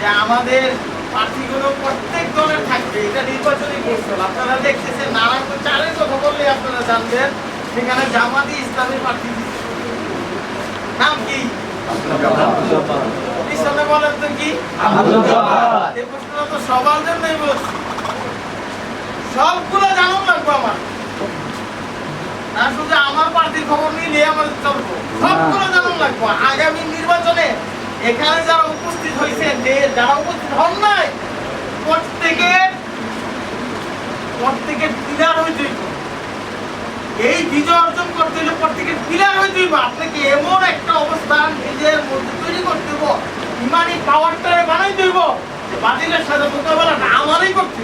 যে আমাদের প্রার্থীগুলো প্রত্যেক দলের থাকবে এটা নির্বাচনী কৌশল আপনারা দেখতেছেন নারায়ণগঞ্জ চারের কথা বললে আপনারা জানবেন সেখানে জামাতি ইসলামী প্রার্থী। নাম কি? বলেন তো কি? এই প্রশ্নটা তো সবার জন্যই বলছি। সবগুলো জানুন লাগবে আমার। না শুধু আমার পার্টির খবর নিলে আমার চলবো। সবগুলো জানুন লাগবে। আগামী নির্বাচনে এখানে যারা উপস্থিত হয়েছেন, যে যারা উপস্থিত হন নাই, প্রত্যেকের প্রত্যেকের পিলার হইতে এই বিজয় অর্জন করতে হলে প্রত্যেকের পিলার হইতে হইব আপনাকে এমন একটা অবস্থান নিজের মধ্যে তৈরি করতে হইব, ইমানি পাওয়ারটারে বানাইতে হইব, যে বাতিলের সাথে মোকাবেলা না আমারই করতে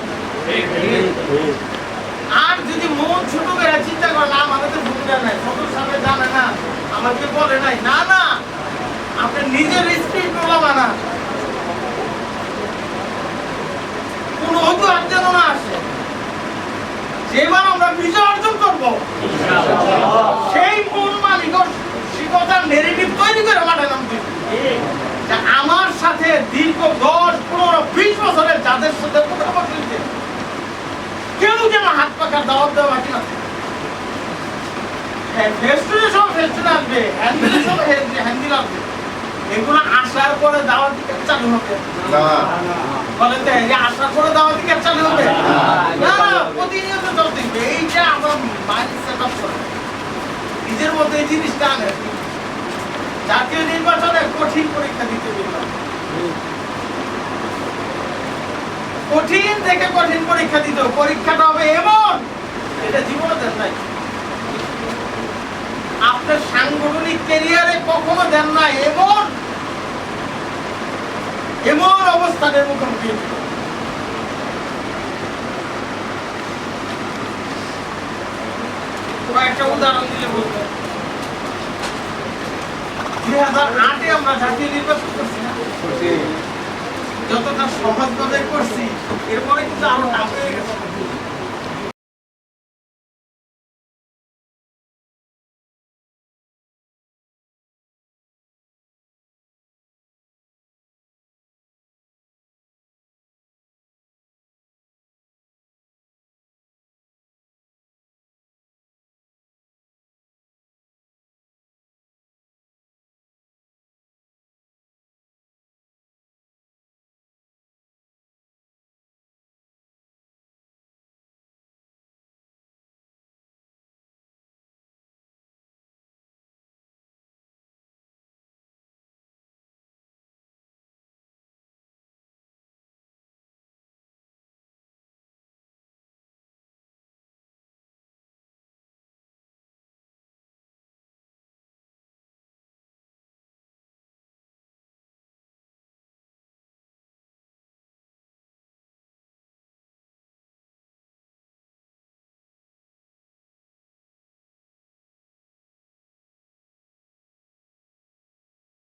আর যদি মন ছোট করে চিন্তা করে না আমাদের ভূমিকা নাই সদর সামনে জানে না, আমাকে বলে নাই। না না নিজের স্পিড বলা বানা কোন অজুহাত যেন না আসে যেবার আমরা বিজয় অর্জন করব সেই মূল মালিকতার নেগেটিভ তৈরি করে মাঠে। যে আমার সাথে দীর্ঘ দশ পনেরো বিশ বছরের যাদের সাথে মোটামুটি হয়েছে, কেউ যেন হাত পাখার দাওয়াত দেওয়া বাকি না হ্যাঁ, ফেস্টুনে সব ফেস্টুনে আসবে, হ্যান্ডেলে সব হ্যান্ড- হ্যান্ডেল আসবে। এগুলো আসার পরে দাওয়াত চালু হবে। বলেন তো, এই আসার পরে দাওয়াত চালু হবে? না প্রতিনিয়ত চলতে হবে। এইটা আমরা মাইন্ড সেট আপ করে নিজের মধ্যে এই জিনিসটা আনে জাতীয় নির্বাচনে কঠিন পরীক্ষা দিতে কঠিন থেকে কঠিন পরীক্ষা দিতে পরীক্ষাটা হবে এমন এটা জীবনে দেন নাই। আপনার সাংগঠনিক ক্যারিয়ারে কখনো দেন নাই। এমন অবস্থানের মুখোমুখি একটা উদাহরণ দিলে বলব। দুই হাজার আটে আমরা জাতীয় নির্বাচন করছি না? যতটা সহজভাবে করছি এরপরে কিন্তু আরও টাফ হয়ে গেছে।